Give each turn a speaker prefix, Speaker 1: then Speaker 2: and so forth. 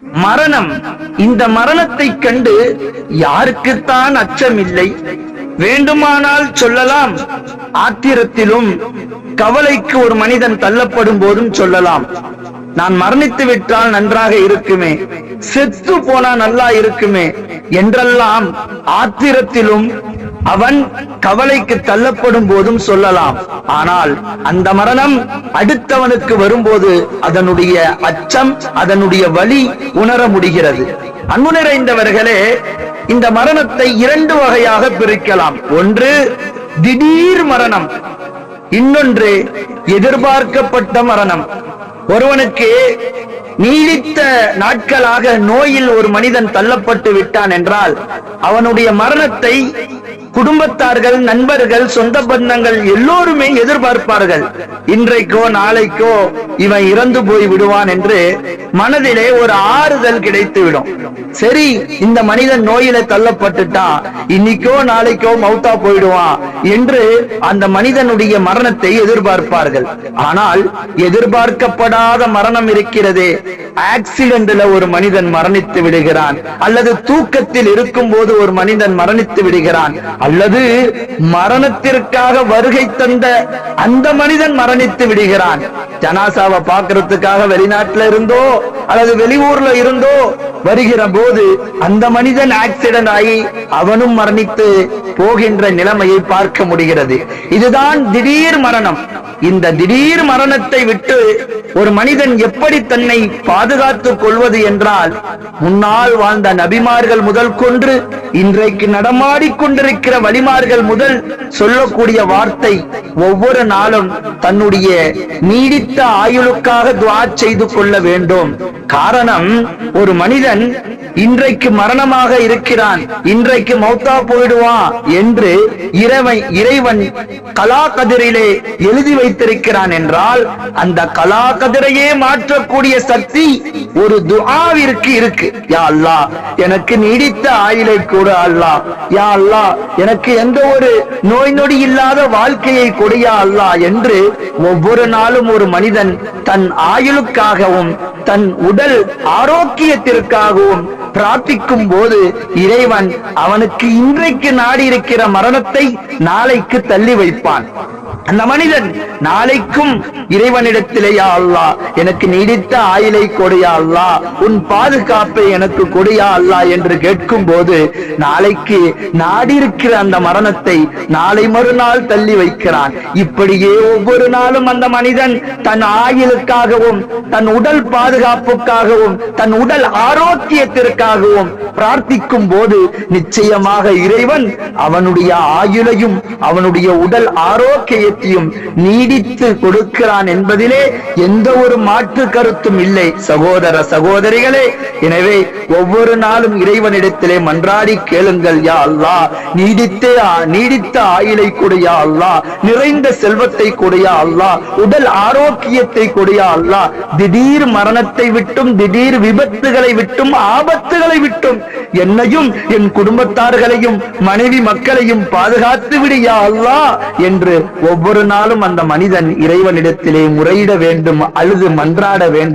Speaker 1: மரணம். இந்த மரணத்தை கண்டு யாருக்குத்தான் அச்சமில்லை. வேண்டுமானால் சொல்லலாம். ஆத்திரத்திலும் கவலைக்கு ஒரு மனிதன் தள்ளப்படும் போதும் சொல்லலாம். நான் மரணித்து விட்டால் நன்றாக இருக்குமே. செத்து போனா நல்லா இருக்குமே. என்றெல்லாம் ஆத்திரத்திலும் அவன் கவலைக்கு தள்ளப்படும் போதும் சொல்லலாம். ஆனால் அந்த மரணம் அடுத்தவனுக்கு வரும்போது அதனுடைய அச்சம் அதனுடைய வலி உணர முடிகிறது. அன்பு நிறைந்தவர்களே இந்த மரணத்தை இரண்டு வகையாக பிரிக்கலாம். ஒன்று திடீர் மரணம். இன்னொன்று எதிர்பார்க்கப்பட்ட மரணம். ஒருவனுக்கு நீடித்த நாட்களாக நோயில் ஒரு மனிதன் தள்ளப்பட்டு விட்டான் என்றால் அவனுடைய மரணத்தை குடும்பத்தார்கள் நண்பர்கள் சொந்த பந்தங்கள் எல்லோருமே எதிர்பார்ப்பார்கள். இன்றைக்கோ நாளைக்கோ இவன் இறந்து போய் விடுவான் என்று மனதிலே ஒரு ஆறுதல் கிடைத்துவிடும். சரி இந்த மனிதன் நோயில தள்ளப்பட்டுட்டான். இன்னைக்கோ நாளைக்கோ மௌத்தா போயிடுவான் என்று அந்த மனிதனுடைய மரணத்தை எதிர்பார்ப்பார்கள். ஆனால் எதிர்பார்க்கப்படாத மரணம் இருக்கிறது. ஆக்சிடென்ட்ல ஒரு மனிதன் மரணித்து விடுகிறான். அல்லது தூக்கத்தில் இருக்கும் போது ஒரு மனிதன் மரணித்து விடுகிறான். அல்லது மரணத்திற்காக வருகை தந்த அந்த மனிதன் மரணித்து விடுகிறான். ஜனாசாவை பார்க்கறதுக்காக வெளிநாட்டுல இருந்தோ அல்லது வெளியூர்ல இருந்தோ வருகிற போது அந்த மனிதன் ஆக்சிடென்ட் ஆகி அவனும் மரணித்து போகின்ற நிலைமையை பார்க்க முடிகிறது. இதுதான் திடீர் மரணம். இந்த திடீர் மரணத்தை விட்டு ஒரு மனிதன் எப்படி தன்னை பாதுகாத்துக் கொள்வது என்றால் முன்னால் வாழ்ந்த நபிமார்கள் முதல் கொன்று இன்றைக்கு நடமாடிக் கொண்டிருக்கிற வழிமார்கள் முதல் சொல்லக்கூடிய வார்த்தை ஒவ்வொரு நாளும் தன்னுடைய நீடித்த ஆயுளுக்காக துவா செய்து கொள்ள வேண்டும். காரணம் ஒரு மனிதன் இன்றைக்கு மரணமாக இருக்கிறான் இன்றைக்கு மௌத்தா போயிடுவான் என்று இறைவன் இறைவன் கலா கதிரிலே எழுதி வைத்திருக்கிறான் என்றால் அந்த கலாகதிரையே மாற்றக்கூடிய சக்தி ஒரு துஆவிற்கு இருக்கு. யா அல்லா எனக்கு நீடித்த ஆயிலை கூட அல்லா யா அல்லா எனக்கு எந்த ஒரு நோய் நொடி இல்லாத வாழ்க்கையை கொடியா அல்லா என்று ஒவ்வொரு நாளும் ஒரு மனிதன் தன் ஆயுளுக்காகவும் தன் உடல் ஆரோக்கியத்திற்காகவும் பிரார்த்திக்கும் போது இறைவன் அவனுக்கு இன்றைக்கு நாடி இருக்கிற மரணத்தை நாளைக்கு தள்ளி வைப்பான். அந்த மனிதன் நாளைக்கும் இறைவனிடத்திலேயா அல்லா எனக்கு நீடித்த ஆயிலை கொடையா அல்லா உன் பாதுகாப்பை எனக்கு கொடையா அல்லா என்று கேட்கும் போது நாளைக்கு நாடியிருக்கிற அந்த மரணத்தை நாளை மறுநாள் தள்ளி வைக்கிறான். இப்படியே ஒவ்வொரு நாளும் அந்த மனிதன் தன் ஆயுளுக்காகவும் தன் உடல் பாதுகாப்புக்காகவும் தன் உடல் ஆரோக்கியத்திற்காகவும் பிரார்த்திக்கும் போது நிச்சயமாக இறைவன் அவனுடைய ஆயுளையும் அவனுடைய உடல் ஆரோக்கியத்தையும் நீடித்து கொடுக்கிறான் என்பதிலே எந்த ஒரு மாற்று கருத்தும் இல்லை. சகோதர சகோதரிகளே எனவே ஒவ்வொரு நாளும் இறைவனிடத்திலே மன்றாடி கேளுங்கள் யா அல்லா. நீடித்தே நீடித்த ஆயுளை கொடையா அல்லா. நிறைந்த செல்வத்தை கொடையா அல்லா. உடல் ஆரோக்கியத்தை கொடையா அல்லா. திடீர் மரணத்தை விட்டும் திடீர் விபத்துகளை விட்டும் ஆபத்துகளை விட்டும் என்னையும் என் குடும்பத்தார்களையும் மனைவி மக்களையும் பாதுகாத்து விடியா அல்லா என்று ஒவ்வொரு நாளும் அந்த மனிதன் இறைவனிடத்திலே முறையிட வேண்டும் அழுது மன்றாட வேண்டும்.